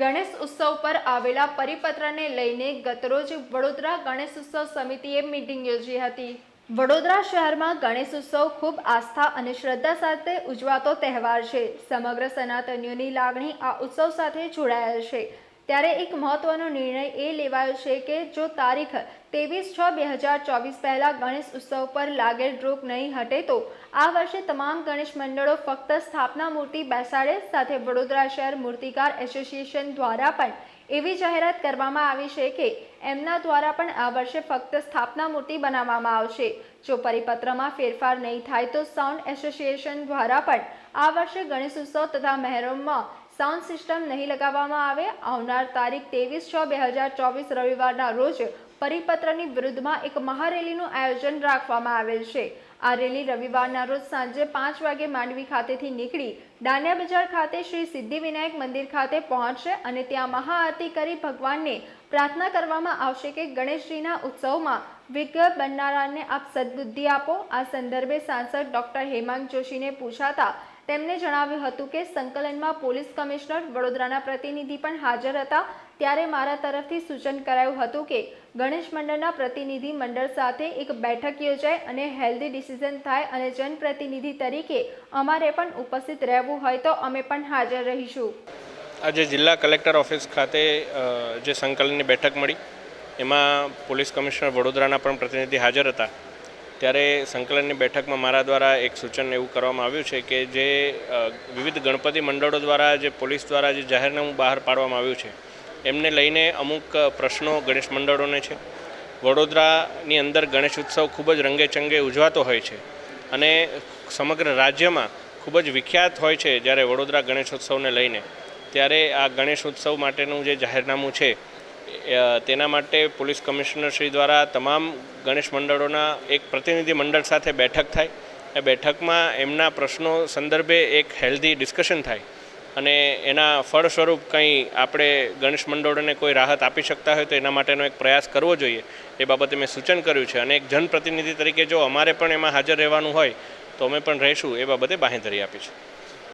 ગણેશ ઉત્સવ પર આવેલા પરિપત્રને લઈને ગતરોજ વડોદરા ગણેશ ઉત્સવ સમિતિએ મીટિંગ યોજી હતી. વડોદરા શહેરમાં ગણેશ ઉત્સવ ખૂબ આસ્થા અને શ્રદ્ધા સાથે ઉજવાતો તહેવાર છે. સમગ્ર સનાતનીઓની લાગણી આ ઉત્સવ સાથે જોડાયેલ છે. ત્યારે એક મહત્વનો નિર્ણય એ લેવાયો છે કે જો તારીખ ત્રેવીસ છ બે હજાર ચોવીસ પહેલાં ગણેશ ઉત્સવ પર લાગેલ રોક નહીં હટે તો આ વર્ષે તમામ ગણેશ મંડળો ફક્ત સ્થાપના મૂર્તિ બેસાડે સાથે વડોદરા શહેર મૂર્તિકાર એસોસિએશન દ્વારા પણ એવી જાહેરાત કરવામાં આવી છે કે એમના દ્વારા પણ આ વર્ષે ફક્ત સ્થાપના મૂર્તિ બનાવવામાં આવશે. જો પરિપત્રમાં ફેરફાર નહીં થાય તો સાઉન્ડ એસોસિએશન દ્વારા પણ આ વર્ષે ગણેશ ઉત્સવ તથા મહેરમમાં સાઉન્ડ સિસ્ટમ નહીં લગાવવામાં આવે, આવનાર તારીખ ત્રેવીસ છ બે હજાર ચોવીસ રવિવારના રોજ પરિપત્રની વિરુદ્ધમાં એક મહારેલીનું આયોજન રાખવામાં આવેલ છે. આ રેલી રવિવારના રોજ સાંજે પાંચ વાગે માંડવી ખાતેથી નીકળી દાંડિયા બજાર ખાતે શ્રી સિદ્ધિવિનાયક મંદિર ખાતે પહોંચશે અને ત્યાં મહાઆરતી કરી ભગવાનને પ્રાર્થના કરવામાં આવશે કે ગણેશજીના ઉત્સવમાં વિગ્રહ બનનારાને આપ સદબુદ્ધિ આપો. આ સંદર્ભે સાંસદ ડોક્ટર હેમાંગ જોશીને પૂછાતા તેમણે જણાવ્યું હતું કે સંકલનમાં પોલીસ કમિશનર વડોદરાના પ્રતિનિધિ પણ હાજર હતા. ત્યારે મારા તરફથી સૂચન કરાયું હતું કે ગણેશ મંડળના પ્રતિનિધિ મંડળ સાથે એક બેઠક યોજાય અને હેલ્ધી ડિસિઝન થાય અને જનપ્રતિનિધિ તરીકે અમારે પણ ઉપસ્થિત રહેવું હોય તો અમે પણ હાજર રહીશું. આજે જિલ્લા કલેક્ટર ઓફિસ ખાતે જે સંકલનની બેઠક મળી, એમાં પોલીસ કમિશનર વડોદરાના પણ પ્રતિનિધિ હાજર હતા. ત્યારે સંકલનની બેઠકમાં મારા દ્વારા એક સૂચન એવું કરવામાં આવ્યું છે કે જે વિવિધ ગણપતિ મંડળો દ્વારા જે પોલીસ દ્વારા જે જાહેરનામું બહાર પાડવામાં આવ્યું છે, એમને લઈને અમુક પ્રશ્નો ગણેશ મંડળોને છે. વડોદરાની અંદર ગણેશ ઉત્સવ ખૂબ જ રંગેચંગે ઉજવાતો હોય છે અને સમગ્ર રાજ્યમાં ખૂબ જ વિખ્યાત હોય છે જ્યારે વડોદરા ગણેશોત્સવને લઈને. ત્યારે આ ગણેશ ઉત્સવ માટેનું જે જાહેરનામું છે તેના માટે પોલીસ કમિશનરશ્રી દ્વારા તમામ ગણેશ મંડળોના એક પ્રતિનિધિ મંડળ સાથે બેઠક થાય. એ બેઠકમાં એમના પ્રશ્નો સંદર્ભે એક હેલ્ધી ડિસ્કશન થાય. અને એના ફળ સ્વરૂપ કંઈ આપણે ગણેશ મંડળોને કોઈ રાહત આપી શકતા હોય તો એના માટેનો એક પ્રયાસ કરવો જોઈએ. એ બાબતે મેં સૂચન કર્યું છે અને એક જનપ્રતિનિધિ તરીકે જો અમારે પણ એમાં હાજર રહેવાનું હોય તો અમે પણ રહીશું એ બાબતે બાંહેધરી આપી છે.